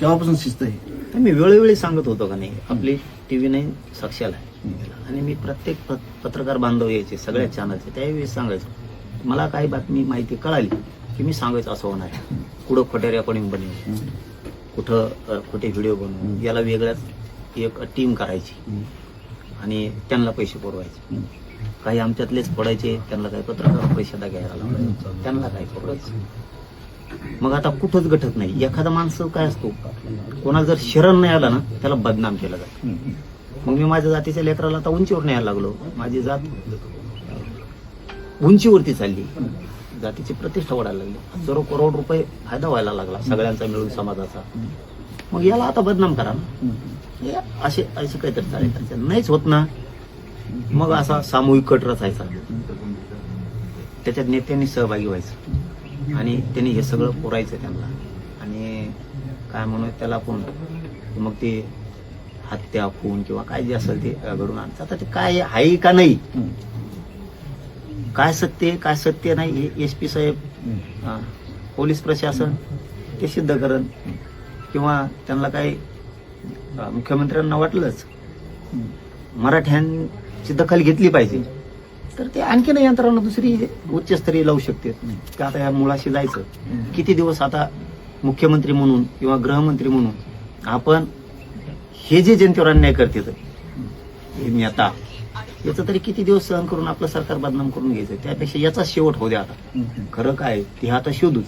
केव्हापासून शिस्त आहे? तर मी वेळोवेळी सांगत होतो का नाही आपली टीव्ही नाही साक्षाला आहे. आणि मी प्रत्येक प पत्रकार बांधव यायचे सगळ्या चॅनलचे त्यावेळी सांगायचो मला काही बातमी माहिती कळाली की मी सांगायचं असं होणार आहे. कुठं खोटे रेकॉर्डिंग बनवू कुठं अ, खोटे व्हिडिओ बनवू याला वेगळ्याच एक टीम करायची आणि त्यांना पैसे पुरवायचे. काही आमच्यातलेच पडायचे त्यांना काही पत्रकार पैसे घ्यायला लावायचे त्यांना काही पुरवायचं. मग आता कुठंच गठत नाही. एखादा माणसं काय असतो? कोणाला जर शरण नाही आला ना त्याला बदनाम केलं जातं. मग मी माझ्या जातीच्या लेकराला आता उंचीवर न्यायला लागलो. माझी जात उंचीवरती चालली. जातीची प्रतिष्ठा वाढायला लागली. हजारो करोड रुपये फायदा व्हायला लागला सगळ्यांचा मिळून समाजाचा. मग याला आता बदनाम करा ना. असे असे काहीतरी चालायचं नाहीच होत ना. मग असा सामूहिक कट रचायचा. त्याच्यात नेत्यांनी सहभागी व्हायचं. आणि त्यांनी हे सगळं पुरायचं त्यांना. आणि काय म्हणू त्याला आपण मग ते हत्या खून किंवा काय जे असेल ते घडून आणतात. आता ते काय आहे का नाही? काय सत्य काय सत्य नाही हे एस पी साहेब हा, पोलीस प्रशासन ते सिद्ध करण किंवा त्यांना काही मुख्यमंत्र्यांना वाटलंच मराठ्यांची दखल घेतली पाहिजे. तर ते आणखीन यंत्रणा दुसरी उच्चस्तरीय लावू शकते. की आता या मुळाशी जायचं? किती दिवस आता मुख्यमंत्री म्हणून किंवा गृहमंत्री म्हणून आपण हे जे जनतेवर अन्याय करते हे नेता याचं तरी किती दिवस सहन करून आपलं सरकार बदनाम करून घ्यायचं? त्यापेक्षा याचा शेवट होऊ द्या आता. खरं काय? ते आता शोधूच.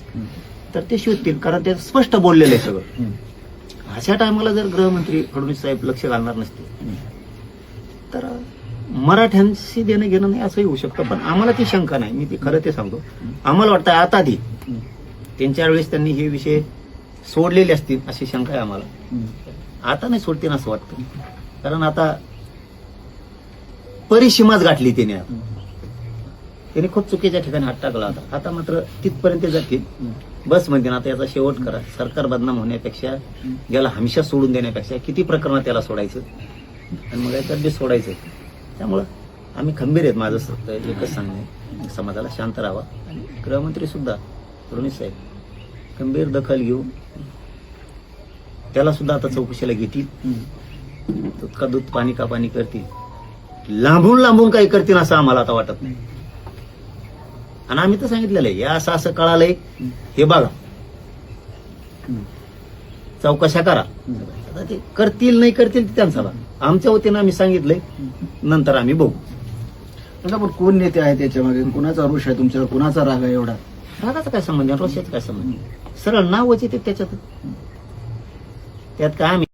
तर ते शोधतील कारण ते स्पष्ट बोललेलं आहे सगळं. अशा टायमाला जर गृहमंत्री फडणवीस साहेब लक्ष घालणार नसते तर मराठ्यांशी देणं घेणं नाही असंही होऊ शकतं. पण आम्हाला ती शंका नाही. मी ती खरं ते सांगतो. आम्हाला वाटतं आता ती त्यांच्या वेळेस त्यांनी हे विषय सोडलेले असतील अशी शंका आहे आम्हाला. आता नाही सोडतील असं वाटतं. कारण आता परिसीमाच गाठली त्याने आता. त्याने खूप चुकीच्या ठिकाणी हात टाकला होता. आता मात्र तिथपर्यंत जातील बस म्हणते ना आता याचा शेवट करा. सरकार बदनाम होण्यापेक्षा याला हमेशा सोडून देण्यापेक्षा किती प्रकरणात त्याला सोडायचं? आणि मग याच्यात बी सोडायचं. त्यामुळं आम्ही खंबीर आहेत माझं सत्य एकच सांगणे समाजाला शांत राहावा. आणि गृहमंत्री सुद्धा साहेब खंबीर दखल घेऊन त्याला सुद्धा आता चौकशीला घेतील. दूध का दूध पाणी का पाणी करतील. लांबून लांबून काही करतील असं आम्हाला आता वाटत नाही. आणि आम्ही तर सांगितलेलं आहे या असं असं कळालंय हे बघा. चौकशा करा. आता ते करतील नाही करतील त्यांचा आमच्या वतीनं आम्ही सांगितलंय नंतर आम्ही बघू. पण कोण नेते आहे त्याच्यामध्ये कुणाचा रोष आहे तुमच्यावर? कुणाचा राग आहे एवढा? रागाचा काय संबंध? आहे रोषाचा काय संबंध? सरळ नावच येते त्याच्यात. त्यात काय आम्ही